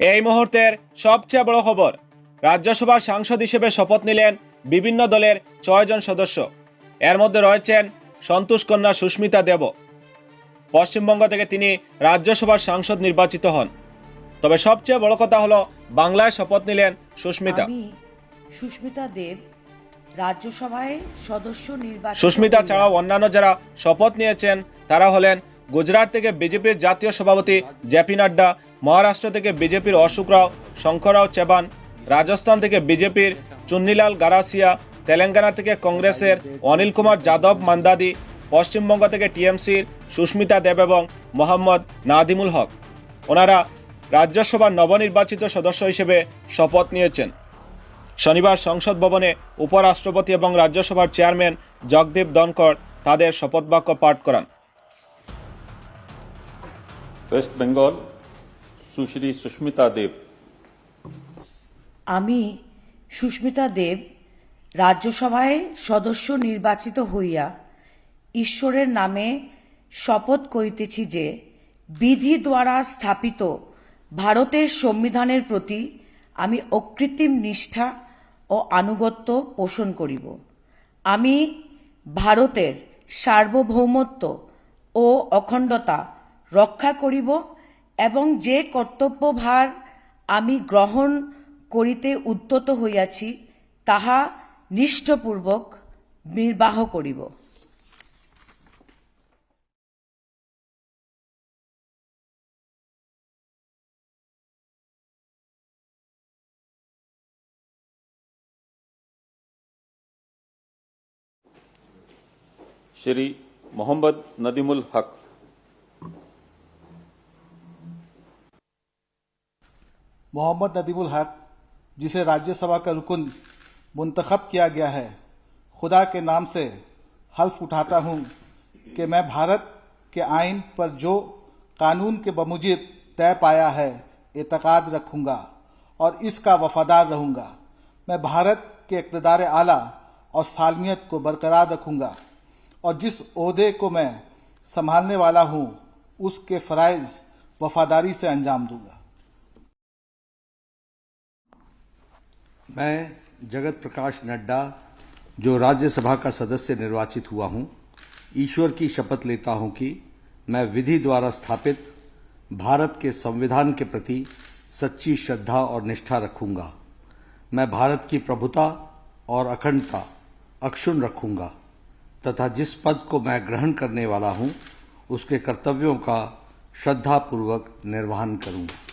এই মুহূর্তের সবচেয়ে বড় খবর রাজ্যসভার সাংসদ হিসেবে শপথ নিলেন বিভিন্ন দলের ছয়জন সদস্য। এর মধ্যে রয়েছেন সন্তোষ কন্যা সুস্মিতা দেব। পশ্চিমবঙ্গ থেকে তিনি রাজ্যসভার সাংসদ নির্বাচিত হন। তবে সবচেয়ে বড় কথা হলো বাংলায় শপথ নিলেন সুস্মিতা। সুস্মিতা দেব রাজ্যসভায় সদস্য নির্বাচিত সুস্মিতা ছাড়াও অন্যান্য যারা শপথ নিয়েছেন তারা হলেন গুজরাট থেকে বিজেপির জাতীয় সভাপতি জেপি নাড্ডা মহারাষ্ট্র থেকে বিজেপির অশোক রাও শঙ্কররাও চেবান, রাজস্থান থেকে বিজেপির চুন্নিলাল গারাসিয়া, তেলেঙ্গানা থেকে কংগ্রেসের অনিল কুমার যাদব মান্দাদি, পশ্চিমবঙ্গ থেকে টিএমসির সুস্মিতা দেব এবং মোহাম্মদ নাদিমুল হক। ওনারা রাজ্যসভার নবনির্বাচিত সদস্য হিসেবে শপথ নিয়েছেন। শনিবার সংসদ ভবনে উপরাষ্ট্রপতি এবং রাজ্যসভার চেয়ারম্যান জগদীপ ধনকর তাদের শপথবাক্য পাঠ করান। West Bengal Sushri Sushmita Dev. আমি সুস্মিতা দেব, রাজ্যসভায় সদস্য নির্বাচিত হইয়া ঈশ্বরের নামে শপথ করিতেছি যে বিধি দ্বারা স্থাপিত ভারতের সংবিধানের প্রতি আমি অকৃত্রিম নিষ্ঠা ও আনুগত্য পোষণ করিব। আমি ভারতের সার্বভৌমত্ব ও অখণ্ডতা রক্ষা করিব এবং যে কর্তব্যভার আমি গ্রহণ করিতে উদ্যত হইয়াছি তাহা নিষ্ঠপূর্বক নির্বাহ করিব श्री मोहम्मद नदीमुल हक मोहम्मद नदीमुल हक, जिसे राज्यसभा का रुकन मुंतखब किया गया है, खुदा के नाम से हल्फ उठाता हूँ कि मैं भारत के आइन पर जो कानून के बमुजिब तय पाया है एतकाद रखूँगा और इसका वफादार रहूँगा। मैं भारत के इकतदार आला और सालमियत को बरकरार रखूँगा और जिस ओहदे को मैं संभालने वाला हूँ, उसके फ़राइज़ वफादारी से अंजाम दूँगा। मैं जगत प्रकाश नड्डा, जो राज्यसभा का सदस्य निर्वाचित हुआ हूँ, ईश्वर की शपथ लेता हूँ कि मैं विधि द्वारा स्थापित भारत के संविधान के प्रति सच्ची श्रद्धा और निष्ठा रखूँगा। मैं भारत की प्रभुता और अखंडता अक्षुण रखूँगा, तथा जिस पद को मैं ग्रहण करने वाला हूँ, उसके कर्तव्यों का श्रद्धापूर्वक निर्वहन करूँगा।